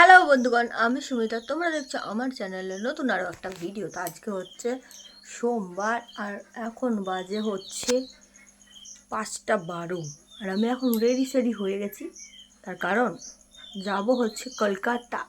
Hello বন্ধুগণ, আমি সুমিতা তোমরা দেখছ আমার চ্যানেলে নতুন আরও একটা ভিডিও তো আজকে হচ্ছে সোমবার আর এখন বাজে হচ্ছে পাঁচটা বারো। আর আমি এখন রেডি সেডি হয়ে গেছি। তার কারণ, যাব হচ্ছে কলকাতা।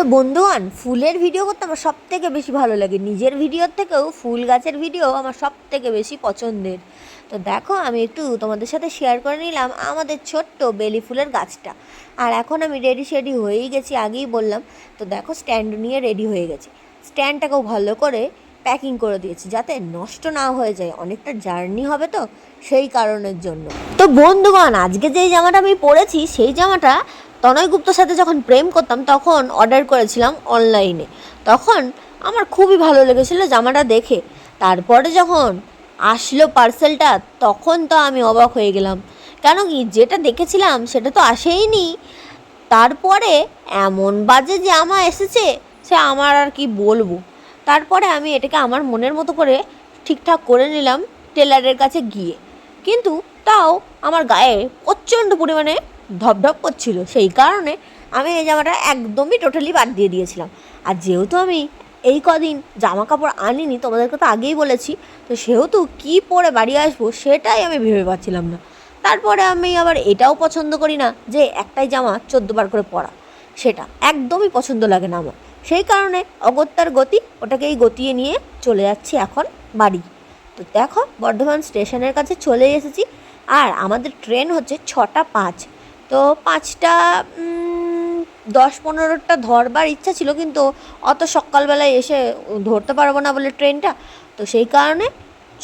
তো বন্ধুগণ ফুলের ভিডিও করতে আমার সব থেকে বেশি ভালো লাগে। নিজের ভিডিওর থেকেও ফুল গাছের ভিডিও আমার সব থেকে বেশি পছন্দের। তো দেখো, আমি একটু তোমাদের সাথে শেয়ার করে নিলাম আমাদের ছোট্ট বেলি ফুলের গাছটা। আর এখন আমি রেডি শেডি হয়েই গেছি, আগেই বললাম। তো দেখো স্ট্যান্ড নিয়ে রেডি হয়ে গেছি। স্ট্যান্ডটাকেও ভালো করে প্যাকিং করে দিয়েছি, যাতে নষ্ট না হয়ে যায়। অনেকটা জার্নি হবে তো সেই কারণের জন্য। তো বন্ধুগণ, আজকে যেই জামাটা আমি পরেছি, সেই জামাটা তনয় গুপ্তর সাথে যখন প্রেম করতাম, তখন অর্ডার করেছিলাম অনলাইনে তখন আমার খুবই ভালো লেগেছিলো জামাটা দেখে। তারপরে যখন আসলো পার্সেলটা তখন তো আমি অবাক হয়ে গেলাম। কেন কি, যেটা দেখেছিলাম, সেটা তো আসেইনি। তারপরে এমন বাজে জামা এসেছে সে আমার আর কি বলব। তারপরে আমি এটাকে আমার মনের মতো করে ঠিকঠাক করে নিলাম টেলারের কাছে গিয়ে। কিন্তু তাও আমার গায়ে প্রচণ্ড পরিমাণে ধপধপ করছিল। সেই কারণে আমি এই জামাটা একদমই টোটালি বাদ দিয়ে দিয়েছিলাম। আর যেহেতু আমি এই কদিন জামা কাপড় আনিনি, তোমাদেরকে তো আগেই বলেছি, তো সেহেতু কি পরে বাড়ি আসব সেটাই আমি ভেবে পাচ্ছিলাম না। তারপরে আমি আবার এটাও পছন্দ করি না যে একটাই জামা চোদ্দ বার করে পরা। সেটা একদমই পছন্দ লাগে না আমার। সেই কারণে অগত্যার গতি ওটাকেই গতিয়ে নিয়ে চলে যাচ্ছি এখন বাড়ি। তো দেখো, বর্ধমান স্টেশনের কাছে চলে এসেছি আর আমাদের ট্রেন হচ্ছে ছটা পাঁচ। তো পাঁচটা দশ পনেরোটা ধরবার ইচ্ছা ছিল কিন্তু অত সকালবেলায় এসে ধরতে পারব না বলে ট্রেনটা। তো সেই কারণে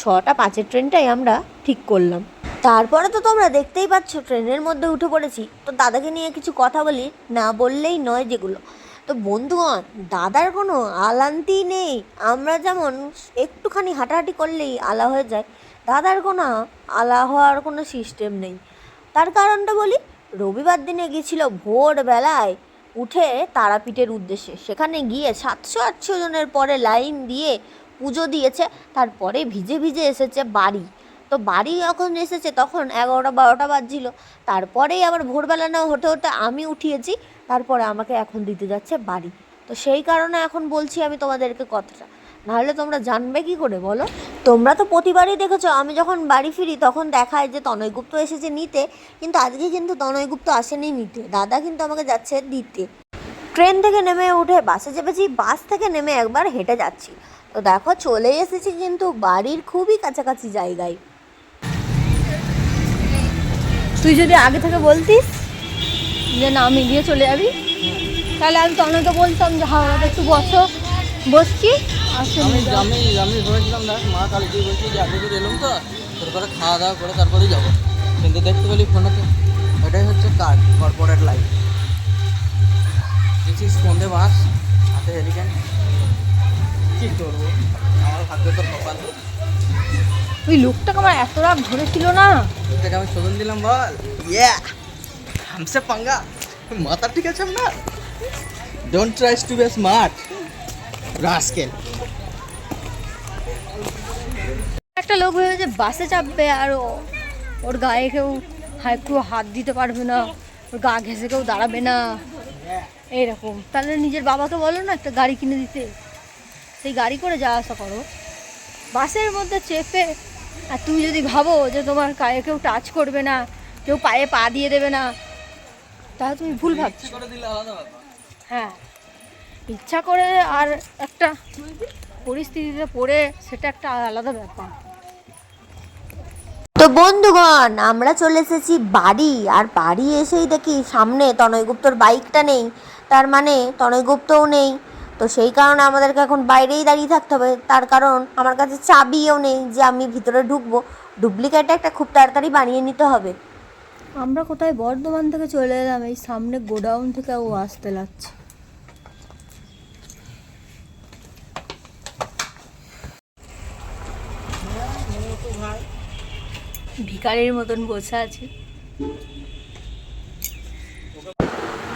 ছটা পাঁচের ট্রেনটাই আমরা ঠিক করলাম। তারপরে তো তোমরা দেখতেই পাচ্ছ, ট্রেনের মধ্যে উঠে পড়েছি। তো দাদাকে নিয়ে কিছু কথা বলি, না বললেই নয় যেগুলো। তো বন্ধুগণ, দাদার কোনো আলান্তি নেই। আমরা যেমন একটুখানি হাঁটাহাঁটি করলেই আলা হয়ে যায়, দাদার কোনো আলা হওয়ার কোনো সিস্টেম নেই। তার কারণটা বলি, রবিবার দিনে গেছিল ভোরবেলায় উঠে তারাপীঠের উদ্দেশ্যে। সেখানে গিয়ে সাতশো আটশো জনের পরে লাইন দিয়ে পুজো দিয়েছে, তারপরে ভিজে ভিজে এসেছে বাড়ি। তো বাড়ি যখন এসেছে তখন এগারোটা বারোটা বাজছিল। তারপরেই আবার ভোরবেলা না হতে হতে আমি উঠিয়েছি, তারপরে আমাকে এখন দিতে যাচ্ছে বাড়ি। তো সেই কারণে এখন বলছি আমি তোমাদেরকে কথাটা। নাহলে তোমরা জানবে কি করে বলো? তোমরা তো প্রতিবারই দেখেছ, আমি যখন বাড়ি ফিরি তখন দেখায় যে তনয়গুপ্ত এসেছে নিতে। কিন্তু আজকে কিন্তু তনয়গুপ্ত আসেনি নিতে, দাদা কিন্তু আমাকে যাচ্ছে দিতে। ট্রেন থেকে নেমে উঠে বাসে চেপেছি, বাস থেকে নেমে একবার হেঁটে যাচ্ছি। তো দেখো চলে এসেছি কিন্তু বাড়ির খুবই কাছাকাছি জায়গায়। তুই যদি আগে থেকে বলতিস যে না আমি গিয়ে চলে যাবি। তাহলে আমি তনকে বলতাম যে হাওড়াতে একটু বসো। বসছি। আমি আমি আমি ভেবেছিলাম দেখ মা কালকে বলছি যে আগে করে এলাম তো তোর করে খাওয়া দাওয়া করে যাব। কিন্তু দেখতে পেলি ফোনেতে এটাই হচ্ছে কর্পোরেট লাইফ দিস বাস হাতে কী করব? আমার ভাগ্য তোর কপাল। ওই লোকটাকে আমার এত রাগ ধরেছিল না। তোকে আমি শোধন দিলাম বল। ইয়া হামসে পাঙ্গা। মাথা ঠিক আছে আপনার? Don't tries to be smart rascal একটা লোক ভেবেছে বাসে চাপবে আর ওর গায়ে কেউ একটু হাত দিতে পারবে না। ওর গা ঘেঁষে কেউ দাঁড়াবে না। এইরকম। তাহলে নিজের বাবাকে বলো না একটা গাড়ি কিনে দিতে। সেই গাড়ি করে যাওয়া আসা করো। বাসের মধ্যে চেপে আর তুমি যদি ভাবো যে তোমার গায়ে কেউ টাচ করবে না কেউ পায়ে পা দিয়ে দেবে না তাহলে তুমি ভুল ভাবছ। হ্যাঁ। ইচ্ছা করে আর একটা পরিস্থিতিতে পড়ে সেটা একটা আলাদা ব্যাপার। তো বন্ধুগণ আমরা চলে এসেছি বাড়ি আর বাড়ি এসেই দেখি সামনে তনয়গুপ্তর বাইকটা নেই তার মানে তনয়গুপ্তও নেই। তো সেই কারণে আমাদেরকে এখন বাইরেই দাঁড়িয়ে থাকতে হবে। তার কারণ আমার কাছে চাবিও নেই যে আমি ভিতরে ঢুকবো। ডুপ্লিকেট একটা খুব তাড়াতাড়ি বানিয়ে নিতে হবে। আমরা কোথায় বর্ধমান থেকে চলে এলাম? এই সামনে গোডাউন থেকে ও আসতে লাগছে। ভিকারির মতন বসে আছে।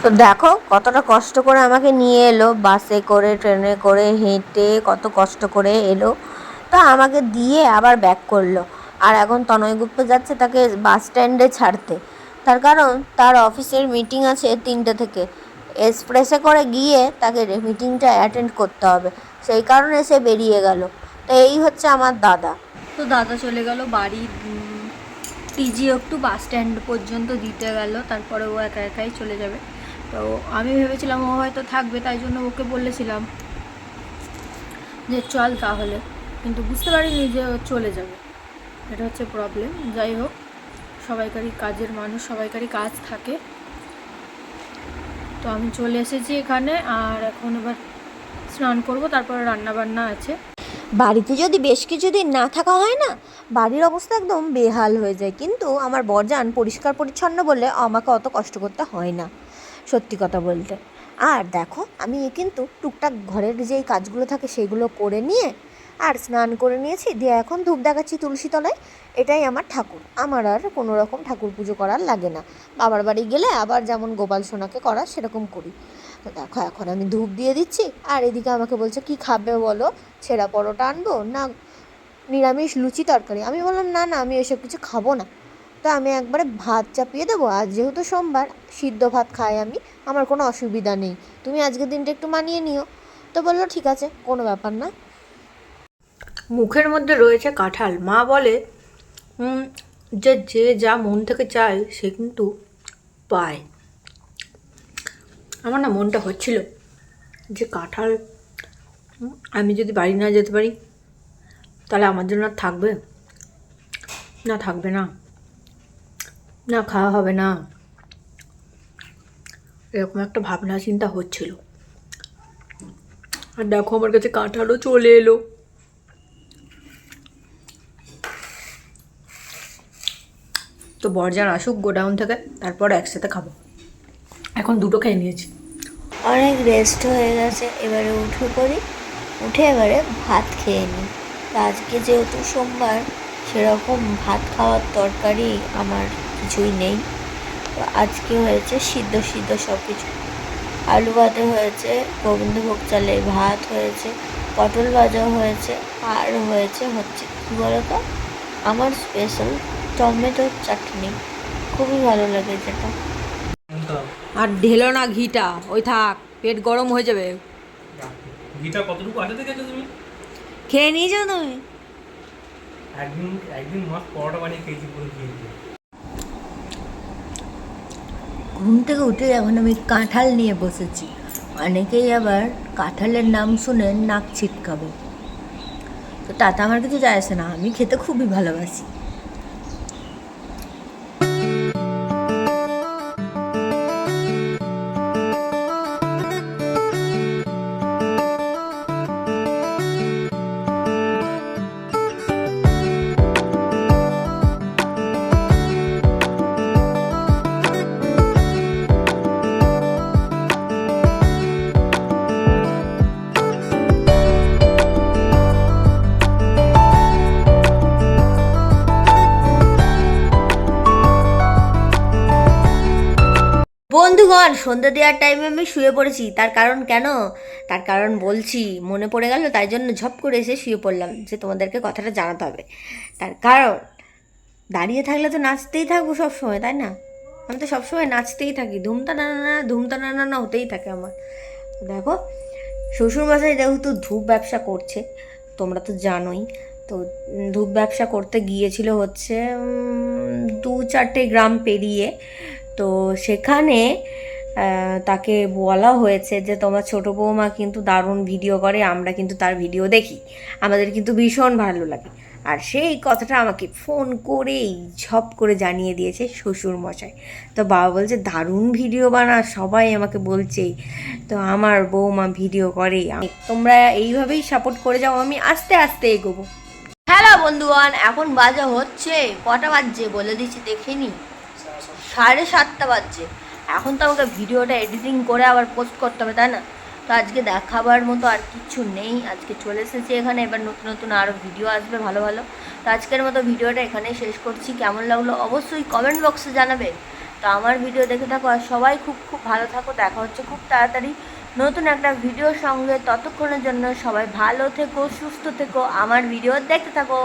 তো দেখো, কতটা কষ্ট করে আমাকে নিয়ে এলো। বাসে করে, ট্রেনে করে, হেঁটে কত কষ্ট করে এলো। তা আমাকে দিয়ে আবার ব্যাক করল। আর এখন তনয়গুপ্ত যাচ্ছে তাকে বাস স্ট্যান্ডে ছাড়তে। তার কারণ, তার অফিসের মিটিং আছে তিনটে থেকে। এক্সপ্রেসে করে গিয়ে তাকে মিটিংটা অ্যাটেন্ড করতে হবে। সেই কারণে সে বেরিয়ে গেল। তো এই হচ্ছে আমার দাদা। তো দাদা চলে গেল বাড়ি টিজি একটু বাস স্ট্যান্ড পর্যন্ত দিতে গেল। তারপরে ও একা একাই চলে যাবে। তো আমি ভেবেছিলাম ও হয়তো থাকবে, তাই জন্য ওকে বলেছিলাম যে চল তাহলে। কিন্তু বুঝতে পারিনি যে ও চলে যাবে। এটা হচ্ছে প্রবলেম যাই হোক, সবাইকারই কাজের মানুষ, সবাইকারই কাজ থাকে। তো আমি চলে এসেছি এখানে, আর এখন এবার স্নান করব, তারপরে রান্না বান্না আছে। বাড়িতে যদি বেশ কিছুদিন না থাকা হয় না, বাড়ির অবস্থা একদম বেহাল হয়ে যায়। কিন্তু আমার বরজান পরিষ্কার পরিচ্ছন্ন বলে আমাকে অত কষ্ট করতে হয় না। সত্যি কথা বলতে। আর দেখো, আমি কিন্তু টুকটাক ঘরের যেই কাজগুলো থাকে সেগুলো করে নিয়ে আর স্নান করে নিয়েছি, দিয়ে এখন ধূপ দেখাচ্ছি তুলসী তলায়। এটাই আমার ঠাকুর। আমার আর কোনো রকম ঠাকুর পুজো করার লাগে না। বাবার বাড়ি গেলে আবার যেমন গোপাল সোনাকে করা, সেরকম করি। তো দেখো, এখন আমি ধূপ দিয়ে দিচ্ছি, আর এদিকে আমাকে বলছে, কি খাবে বলো? ছেঁড়া পরোটা আনব না নিরামিষ লুচি তরকারি? আমি বললাম, না না, আমি এসব কিছু খাব না। তো আমি একবারে ভাত চাপিয়ে দেবো। আজ যেহেতু সোমবার, সিদ্ধ ভাত খাই আমি, আমার কোনো অসুবিধা নেই। তুমি আজকের দিনটা একটু মানিয়ে নিও। তো বলল, ঠিক আছে, কোনো ব্যাপার না। মুখের মধ্যে রয়েছে কাঁঠাল। মা বলে যে যে যা মন থেকে চায়, সে কিন্তু পায়। আমার না মনটা হচ্ছিল যে, কাঁঠাল আমি যদি বাড়ি না যেতে পারি, তাহলে আমার জন্য আর থাকবে? না থাকবে না। না, খাওয়া হবে না। এরকম একটা ভাবনা চিন্তা হচ্ছিল। আর দেখো আমার কাছে কাঁঠালও চলে এলো। তো বরজান আসুক গোডাউন থেকে, তারপর একসাথে খাব। এখন দুটো খেয়ে নিয়েছি। অনেক রেস্ট হয়ে গেছে, এবারে উঠে পড়ি। উঠে এবারে ভাত খেয়ে নিই। আজকে যেহেতু সোমবার, সেরকম ভাত খাওয়ার তরকারি আমার কিছুই নেই। তো আজকে হয়েছে সিদ্ধ সিদ্ধ সব কিছু আলু ভাতে হয়েছে গোবিন্দভোগ চালে ভাত হয়েছে পটল ভাজা হয়েছে আর হয়েছে হচ্ছে কী বলতো? আমার স্পেশাল টমেটো চাটনি। খুবই ভালো লাগে যেটা। আর ঢেলো না ঘিটা ওই থাক পেট গরম হয়ে যাবে। ঘিটা কতটুকু দেখেছ তুমি? খেয়ে নিয়েছো তুমি? একদিন একদিন মাছ পরোটা বানিয়ে খেয়েছি পুরো ঘি দিয়ে ঘুম থেকে উঠে এখন আমি কাঁঠাল নিয়ে বসেছি। অনেকেই আবার কাঁঠালের নাম শুনে নাক ছিটকাবে। তো তাতে আমার কিছু যায় আসে না। আমি খেতে খুবই ভালোবাসি। বন্ধুগণ, সন্ধ্যা দেওয়ার টাইমে আমি শুয়ে পড়েছি। তার কারণ কেন? তার কারণ বলছি, মনে পড়ে গেল, তাই জন্য ঝপ করে এসে শুয়ে পড়লাম যে তোমাদেরকে কথাটা জানাতে হবে। তার কারণ, দাঁড়িয়ে থাকলে তো নাচতেই থাকব সবসময়, তাই না? আমি তো সবসময় নাচতেই থাকি। ধুমতা না না ধুমতা না না হতেই থাকে আমার। দেখো, শ্বশুরমশাই যেহেতু ধূপ ব্যবসা করছে, তোমরা তো জানোই, তো ধূপ ব্যবসা করতে গিয়েছিল হচ্ছে দু চারটে গ্রাম পেরিয়ে তো সেখানে তাকে বলা হয়েছে যে, তোমার ছোটো বৌমা কিন্তু দারুণ ভিডিও করে, আমরা কিন্তু তার ভিডিও দেখি। আমাদের কিন্তু ভীষণ ভালো লাগে। আর সেই কথাটা আমাকে ফোন করেই ঝপ করে জানিয়ে দিয়েছে শ্বশুর মশাই তো বাবা বলছে, দারুণ ভিডিও বানা, সবাই আমাকে বলছে। তো আমার বৌমা ভিডিও করে। তোমরা এইভাবেই সাপোর্ট করে যাও, আমি আস্তে আস্তে এগোবো। হ্যালো বন্ধুগণ, এখন বাজে হচ্ছে কটা বাজছে বলে দিচ্ছি, দেখে নি সাড়ে সাতটা বাজছে। এখন তো আমাকে ভিডিওটা এডিটিং করে আবার পোস্ট করতে হবে, তাই না? তো আজকে দেখাবার মতো আর কিছু নেই। আজকে চলে এসেছি এখানে, এবার নতুন নতুন আরও ভিডিও আসবে ভালো ভালো। তো আজকের মতো ভিডিওটা এখানেই শেষ করছি। কেমন লাগল অবশ্যই কমেন্ট বক্সে জানাবে। তো আমার ভিডিও দেখে থাকো আর সবাই খুব খুব ভালো থাকো। দেখা হচ্ছে খুব তাড়াতাড়ি নতুন একটা ভিডিওর সঙ্গে। ততক্ষণের জন্য সবাই ভালো থেকো, সুস্থ থেকো। আমার ভিডিও দেখতে থাকো।